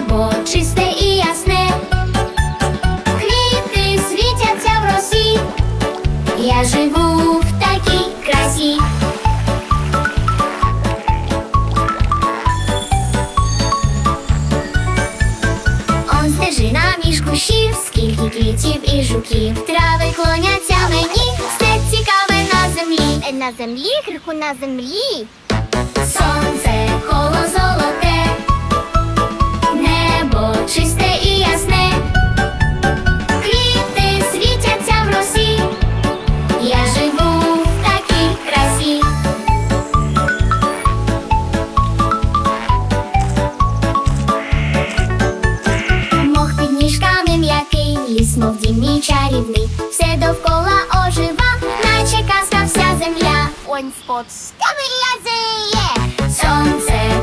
небо чисте і ясне, квіти світяться в росі, я живу в такій красі. Он стежина між кущів, скільки квітів і жуків, трави клоняться мені, все цікаве на землі, на землі, криху на землі. Сон знов дім мій чарівний, все довкола ожива, наче казка вся земля. Онь Ein Spot. Камілязеє! Сонце